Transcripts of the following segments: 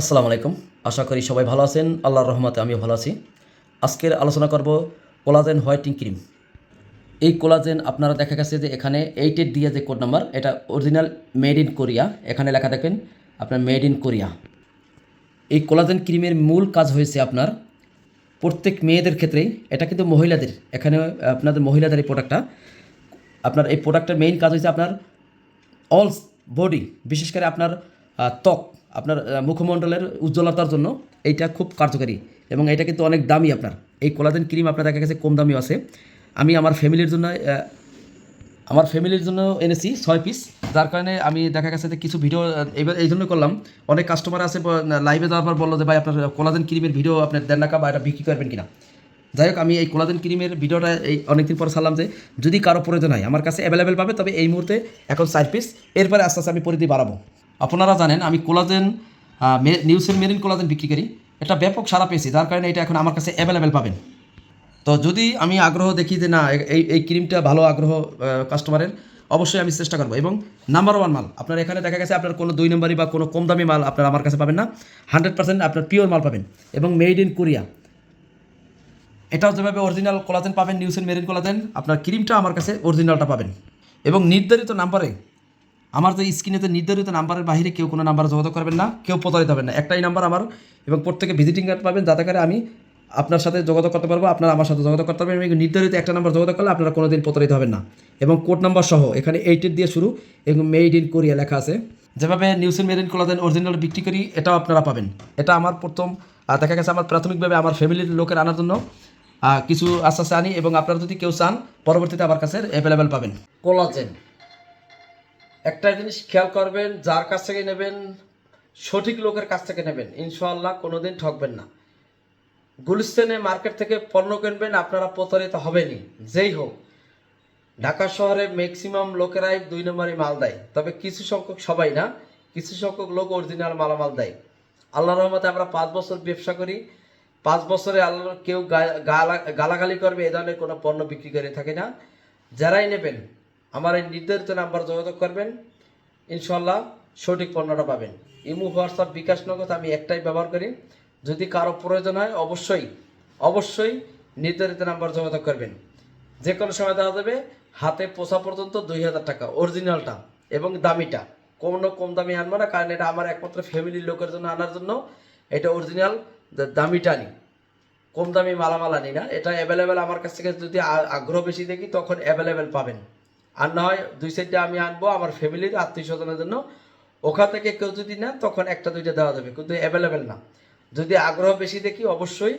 আসসালামু আলাইকুম। আশা করি সবাই ভালো আছেন। আল্লাহর রহমতে আমিও ভালো আছি। আজকের আলোচনা করব কোলাজেন হোয়াইটিং ক্রিম। এই কোলাজেন আপনারা দেখা গেছে যে এখানে এইটের দিয়ে যে কোড নাম্বার, এটা অরিজিনাল মেড ইন কোরিয়া এখানে লেখা দেখবেন, আপনার মেড ইন কোরিয়া এই কোলাজেন ক্রিমের মূল কাজ হয়েছে আপনার, প্রত্যেক মেয়েদের ক্ষেত্রেই এটা কিন্তু মহিলাদের, এখানে আপনাদের মহিলাদের এই প্রোডাক্টটা আপনার এই প্রোডাক্টের মেইন কাজ হচ্ছে আপনার অল বডি বিশেষ করে আপনার ত্বক। আপনার মুখমণ্ডলের উজ্জ্বলতার জন্য এইটা খুব কার্যকারী এবং এটা কিন্তু অনেক দামি আপনার। এই কোলাজেন ক্রিম আপনার দেখা গেছে কম দামিও আছে। আমি আমার ফ্যামিলির জন্য আমার ফ্যামিলির জন্য এনেছি ছয় পিস। যার কারণে আমি দেখা গেছে যে কিছু ভিডিও এবার এই জন্য করলাম। অনেক কাস্টমার আছে লাইভে যাওয়ার পর বলল যে, ভাই, আপনার কোলাজেন ক্রিমের ভিডিও আপনার দেন টাকা বা এটা বিক্রি করবেন কিনা? যাই হোক, আমি এই কোলাজেন ক্রিমের ভিডিওটা এই অনেকদিন পর ছাড়লাম যে, যদি কারও প্রয়োজন হয়, আমার কাছে অ্যাভেলেবেল পাবে, তবে এই মুহূর্তে এখন চার পিস। এরপরে আস্তে আস্তে আমি পরিধি বাড়াবো। আপনারা জানেন, আমি কোলাজেন নিউসেন মেরিন কোলাজেন বিক্রি করি। এটা ব্যাপক সারা পেয়েছি, যার কারণে এটা এখন আমার কাছে অ্যাভেলেবেল পাবেন। তো যদি আমি আগ্রহ দেখি যে না এই এই ক্রিমটা ভালো আগ্রহ কাস্টমারের অবশ্যই আমি চেষ্টা করব। এবং নাম্বার ওয়ান মাল, আপনার এখানে দেখা গেছে আপনার কোনো দুই নম্বরই বা কোনো কম দামি মাল আপনার আমার কাছে পাবেন না। হান্ড্রেড পার্সেন্ট আপনার পিওর মাল পাবেন এবং মেড ইন কোরিয়া এটাও যেভাবে অরিজিনাল কোলাজেন পাবেন, নিউসেন মেরিন কোলাজেন আপনার ক্রিমটা আমার কাছে অরিজিনালটা পাবেন। এবং নির্ধারিত নাম্বারে আমার যে স্ক্রিনেতে নির্ধারিত নাম্বারের বাইরে কেউ কোনো নাম্বারে যোগাযোগ করবেন না, কেউ প্রতারিত হবেন না। একটাই নাম্বার আমার এবং প্রত্যেকে ভিজিটিং কার্ড পাবেন, যাতে করে আমি আপনার সাথে যোগাযোগ করতে পারব, আপনারা আমার সাথে যোগাযোগ করতে পারবেন এবং নির্ধারিত একটা নাম্বার যোগাযোগ করলে আপনারা কোনো দিন প্রতারিত হবেন না। এবং কোড নাম্বার সহ, এখানে এইটের দিয়ে শুরু, এবং মেড ইন কোরিয়া লেখা আছে। যেভাবে নিউসেন মেরিন কোলাজেন অরিজিনাল বিক্রি করি, এটাও আপনারা পাবেন। এটা আমার প্রথম দেখা গেছে আমার প্রাথমিকভাবে আমার ফ্যামিলির লোকের আনার জন্য। কিছু আস্তে আস্তে আনি এবং আপনারা যদি কেউ চান, পরবর্তীতে আমার কাছে অ্যাভেলেবেল পাবেন। কোলাজেন একটা জিনিস খেয়াল করবেন, যার কাছ থেকে নেবেন, সঠিক লোকের কাছ থেকে নেবেন, ইনশাআল্লাহ কোনোদিন ঠকবেন না। গুলিস্তানে মার্কেট থেকে পণ্য কিনবেন, আপনারা প্রতারিত হবেনই, যেই হোক। ঢাকা শহরে ম্যাক্সিমাম লোকেরাই দুই নম্বরই মাল দেয়, তবে কিছু সংখ্যক সবাই না, কিছু সংখ্যক লোক অরিজিনাল মালামাল দেয়। আল্লাহ রহমতে আমরা পাঁচ বছর ব্যবসা করি, পাঁচ বছরে আল্লাহ কেউ গালা- গালাগালি করবে, এ ধরনের কোনো পণ্য বিক্রি করে থাকে না। যারাই নেবেন আমার এই নির্ধারিত নাম্বার যোগাযোগ করবেন। ইনশাল্লাহ সঠিক পণ্যটা পাবেন। ইমু, হোয়াটসঅ্যাপ, বিকাশ নগদ আমি একটাই ব্যবহার করি। যদি কারও প্রয়োজন হয়, অবশ্যই অবশ্যই নির্ধারিত নাম্বার যোগাযোগ করবেন। যে কোনো সময় দেওয়া যাবে, হাতে পোষা পর্যন্ত দুই হাজার টাকা, অরিজিনালটা এবং দামিটা। কোনো কম দামি আনব না, কারণ এটা আমার একমাত্র ফ্যামিলির লোকের জন্য আনার জন্য। এটা অরিজিনাল দামিটা আনি কম দামি মালামাল আনি না। এটা অ্যাভেলেবেল আমার কাছ থেকে যদি আগ্রহ বেশি দেখি, তখন অ্যাভেলেবেল পাবেন। আর না হয় দুই সাইডটা আমি আনব, আমার ফ্যামিলির আত্মীয় স্বজনের জন্য। ওখান থেকে কেউ যদি না তখন একটা, দুইটা দেওয়া যাবে, কিন্তু অ্যাভেলেবেল না। যদি আগ্রহ বেশি দেখি, অবশ্যই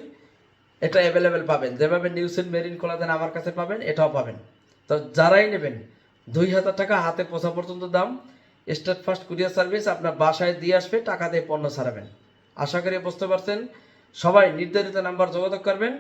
এটা অ্যাভেলেবেল পাবেন। যেভাবে নিউসেন মেরিন কোলাদেন আমার কাছে পাবেন, এটাও পাবেন। তো যারাই নেবেন, দুই হাজার টাকা হাতে পোষা পর্যন্ত দাম। স্টেট ফার্স্ট কুরিয়ার সার্ভিস আপনার বাসায় দিয়ে আসবে, টাকা দিয়ে পণ্য ছাড়াবেন। আশা করি বুঝতে পারছেন। সবাই নির্ধারিত নাম্বার যোগাযোগ করবেন।